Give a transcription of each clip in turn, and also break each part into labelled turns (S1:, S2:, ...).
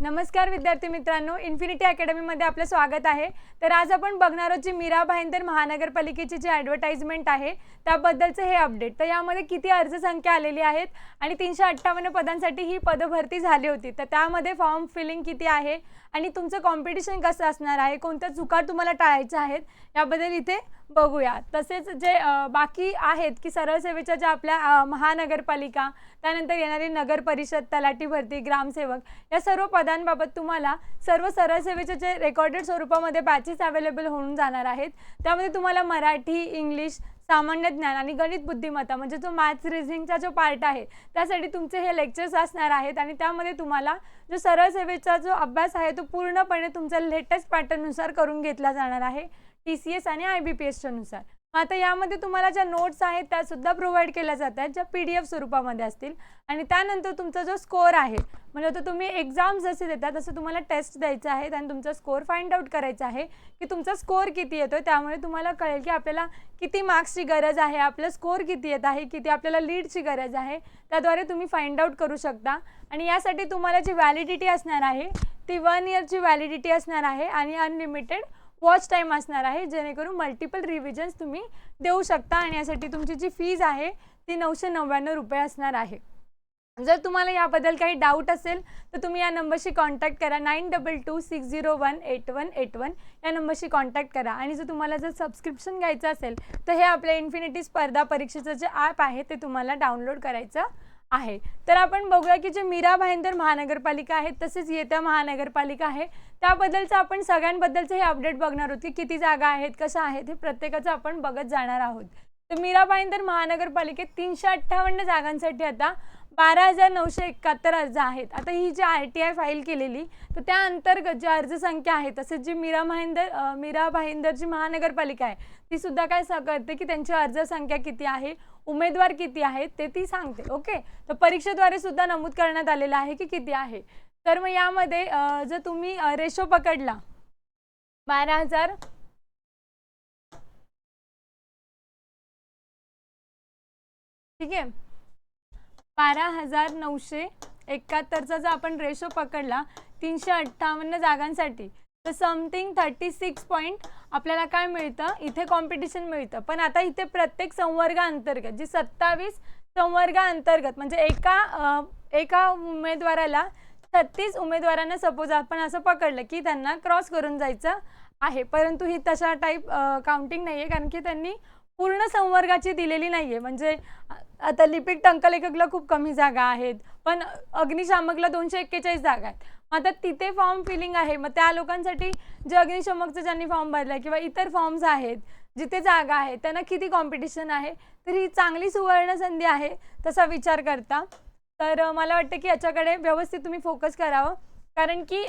S1: नमस्कार विद्यार्थी मित्रांनो इन्फिनिटी अकॅडमीमध्ये आपलं स्वागत आहे. तर आज आपण बघणार आहोत जी मीरा भाईंदर महानगरपालिकेची जी ॲडव्हर्टाइजमेंट आहे त्याबद्दलचं हे अपडेट तर यामध्ये किती अर्जसंख्या आलेली आहेत आणि तीनशे अठ्ठावन्न पदांसाठी ही पदभरती झाली होती. तर त्यामध्ये फॉर्म फिलिंग किती आहे आणि तुमचं कॉम्पिटिशन कसं असणार आहे? कोणत्या चुका तुम्हाला टाळायच्या आहेत? याबद्दल इथे बघूया. तसेच जे बाकी आहेत की सरळ सेवेच्या ज्या आपल्या महानगरपालिका त्यानंतर येणारी नगर परिषद तलाठी भरती ग्रामसेवक या सर्व पदांबाबत तुम्हाला सर्व सरळ सेवेचे जे रेकॉर्डेड स्वरूपामध्ये बॅचेस अवेलेबल होऊन जाणार आहेत. त्यामध्ये तुम्हाला मराठी इंग्लिश सामान्य ज्ञान आणि गणित बुद्धिमत्ता म्हणजे जो मॅथ्स रिझनिंगचा जो पार्ट आहे त्यासाठी तुमचे हे लेक्चर्स असणार आहेत आणि त्यामध्ये तुम्हाला जो सरळ सेवेचा जो अभ्यास आहे तो पूर्णपणे तुमच्या लेटेस्ट पॅटर्ननुसार करून घेतला जाणार आहे. टी सी एस आणि आय बी पी एसच्या नुसार. मग आता यामध्ये तुम्हाला ज्या नोट्स आहेत त्या सुद्धा प्रोव्हाइड केल्या जात आहेत ज्या पी डी एफ स्वरूपामध्ये असतील. आणि त्यानंतर तुमचा जो स्कोअर आहे म्हणजे आता तुम्ही एक्झाम जसे देता तसं तुम्हाला टेस्ट द्यायचं आहे आणि तुमचा स्कोअर फाइंड आउट करायचा आहे की तुमचा स्कोअर किती येतो त्यामुळे तुम्हाला कळेल की आपल्याला किती मार्क्सची गरज आहे आपलं स्कोअर किती येत आहे किती आपल्याला लीडची गरज आहे त्याद्वारे तुम्ही फाइंड आउट करू शकता. आणि यासाठी तुम्हाला जी व्हॅलिडिटी असणार आहे ती वन इयरची व्हॅलिडिटी असणार आहे आणि अनलिमिटेड वॉच टाईम असणार आहे जेणेकरून मल्टिपल रिव्हिजन्स तुम्ही देऊ शकता आणि यासाठी तुमची जी फीज आहे ती नऊशे नव्याण्णव रुपये असणार आहे. जर तुम्हाला याबद्दल काही डाऊट असेल तर तुम्ही या नंबरशी कॉन्टॅक्ट करा. Nine double two six zero one eight one eight one या नंबरशी कॉन्टॅक्ट करा. आणि जर तुम्हाला जर सबस्क्रिप्शन घ्यायचं असेल तर हे आपल्या इन्फिनिटी स्पर्धा परीक्षेचं जे ॲप आहे ते तुम्हाला डाउनलोड करायचं आहे. तर आपण बघूया की जे मीरा भाईंदर महानगरपालिका आहे तसेच येत्या महानगरपालिका आहे त्याबद्दलचं आपण सगळ्यांबद्दलचं हे अपडेट बघणार आहोत की किती जागा आहेत कशा आहेत हे प्रत्येकाचं आपण बघत जाणार आहोत. तर मीराबाईन तर महानगरपालिकेत तीनशे अठ्ठावन्न जागांसाठी आता बारा हजार नऊशे एकाहत्तर अर्ज आहेत. आता ही जी आर टी आय फाईल केलेली तर त्या अंतर्गत जी अर्जसंख्या आहे तसेच जी मीरा भाईंदर मीरा भाईंदर जी महानगरपालिका आहे ती सुद्धा काय स- करते की त्यांची अर्जसंख्या किती आहे उमेदवार किती आहेत ते ती सांगते. ओके? तर परीक्षेद्वारे सुद्धा नमूद करण्यात आलेलं आहे की किती आहे. तर मग यामध्ये जर तुम्ही रेशो पकडला बारा हजार. ठीक आहे? बारा हजार नऊशे एकाहत्तरचा जर आपण रेशो पकडला तीनशे अठ्ठावन्न जागांसाठी तर समथिंग थर्टी सिक्स पॉईंट आपल्याला काय मिळतं? इथे कॉम्पिटिशन मिळतं. पण आता इथे प्रत्येक संवर्गाअंतर्गत जी सत्तावीस संवर्गाअंतर्गत म्हणजे एका एका उमेदवाराला छत्तीस उमेदवारांना सपोज आपण असं पकडलं की त्यांना क्रॉस करून जायचं आहे. परंतु ही तशा टाईप काउंटिंग नाही आहे कारण की त्यांनी पूर्ण संवर्गाची दिलेली नाही आहे म्हणजे आता लिपिक टंकलेखकला खूप कमी जागा आहेत पण अग्निशामकला दोनशे एक्केचाळीस जागा आहेत. मग आता तिथे फॉर्म फिलिंग आहे मग त्या लोकांसाठी जे अग्निशामकचं ज्यांनी फॉर्म भरला किंवा इतर फॉर्म्स आहेत जिथे जागा आहे त्यांना किती कॉम्पिटिशन आहे? तर ही चांगली सुवर्ण संधी आहे तसा विचार करता. तर मला वाटतं की याच्याकडे व्यवस्थित तुम्ही फोकस करावं. कारण की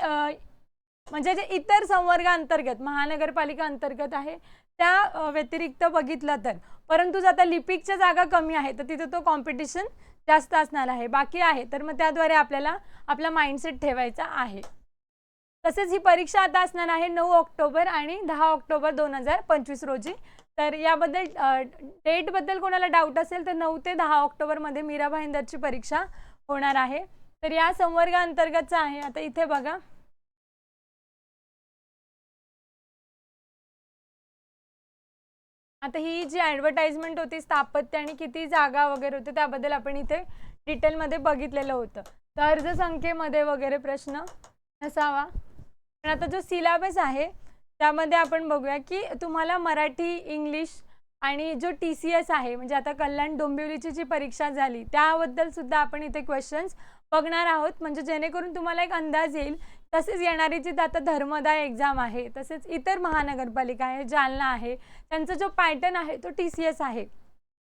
S1: म्हणजे जे इतर संवर्गाअंतर्गत महानगरपालिका अंतर्गत आहे त्या व्यतिरिक्त बघितलं तर. परंतु जर आता लिपिकच्या जागा कमी आहे तर तिथे तो कॉम्पिटिशन जास्त असणार आहे. बाकी आहे तर मग त्याद्वारे आपल्याला आपला माइंडसेट ठेवायचा आहे. तसेच ही परीक्षा आता असणार आहे नऊ ऑक्टोबर आणि दहा ऑक्टोबर दोन हजार पंचवीस रोजी. तर याबद्दल डेटबद्दल कोणाला डाऊट असेल तर नऊ ते दहा ऑक्टोबरमध्ये मीरा भाईंदरची परीक्षा होणार आहे. तर या संवर्गाअंतर्गतचा आहे. आता इथे बघा. आता ही जी ॲडव्हर्टाइजमेंट होती स्थापत्य आणि किती जागा वगैरे होते त्याबद्दल आपण इथे डिटेलमध्ये बघितलेलं होतं. तर अर्जसंख्येमध्ये वगैरे प्रश्न नसावा. पण आता जो सिलेबस आहे त्यामध्ये आपण बघूया की तुम्हाला मराठी इंग्लिश आणि जो टी सी एस आहे म्हणजे आता कल्याण डोंबिवलीची जी परीक्षा झाली त्याबद्दल सुद्धा आपण इथे क्वेश्चन्स बघणार आहोत. म्हणजे जेणेकरून तुम्हाला एक अंदाज येईल तसेच येणारी जी आता धर्मदाय एक्झाम आहे तसेच इतर महानगरपालिका आहे जालना आहे त्यांचा जो पॅटर्न आहे तो टी सी एस आहे.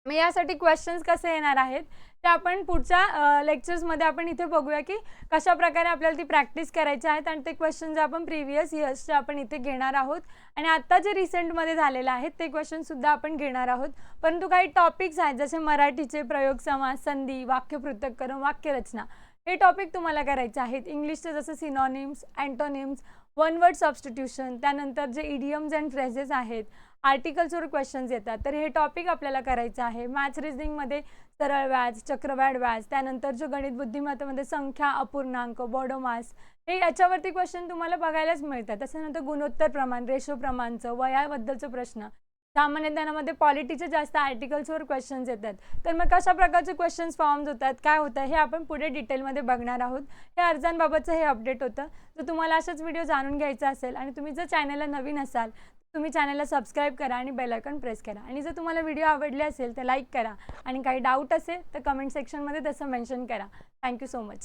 S1: मग यासाठी क्वेश्चन्स कसे येणार आहेत? ते आपण पुढच्या लेक्चर्समध्ये आपण इथे बघूया की कशा प्रकारे आपल्याला ती प्रॅक्टिस करायची आहेत आणि ते क्वेश्चन जे आपण प्रिव्हियस इयर्सचे आपण इथे घेणार आहोत. आणि आत्ता जे रिसेंटमध्ये झालेले आहेत ते क्वेश्चनसुद्धा आपण घेणार आहोत. परंतु काही टॉपिक्स आहेत जसे मराठीचे प्रयोग समाज संधी वाक्य पृथक्करण वाक्यरचना. हे टॉपिक तुम्हाला करायचे आहेत. इंग्लिशचे जसं synonyms antonyms one word substitution त्यानंतर जे इडियम्स अँड फ्रेजेस आहेत आर्टिकल्सवर क्वेश्चन्स येतात. तर हे टॉपिक आपल्याला करायचं आहे. मॅथ्स रिजनिंगमध्ये सरळ व्याज चक्रवाढ व्याज त्यानंतर जो गणित बुद्धिमत्तेमध्ये संख्या अपूर्णांक बॉडोमास हे याच्यावरती क्वेश्चन तुम्हाला बघायलाच मिळतात. त्याच्यानंतर गुणोत्तर प्रमाण रेशो प्रमाणचं वयाबद्दलचं प्रश्न सामान्य ज्ञानामध्ये पॉलिटीचे जास्त आर्टिकल्सवर क्वेश्चन्स येतात. तर मग कशा प्रकारचे क्वेश्चन्स फॉर्म्स होतात? काय होतं? हे आपण पुढे डिटेलमध्ये बघणार आहोत. हे अर्जांबाबतचं हे अपडेट होतं. जर तुम्हाला अशाच व्हिडिओ जाणून घ्यायचा असेल आणि तुम्ही जर चॅनलला नवीन असाल तुम्ही चॅनलला सबस्क्राईब करा आणि बेल प्रेस करा. आणि जर तुम्हाला व्हिडिओ आवडले असेल तर लाईक करा. आणि काही डाऊट असेल तर कमेंट सेक्शनमध्ये तसं मेन्शन करा. Thank you so much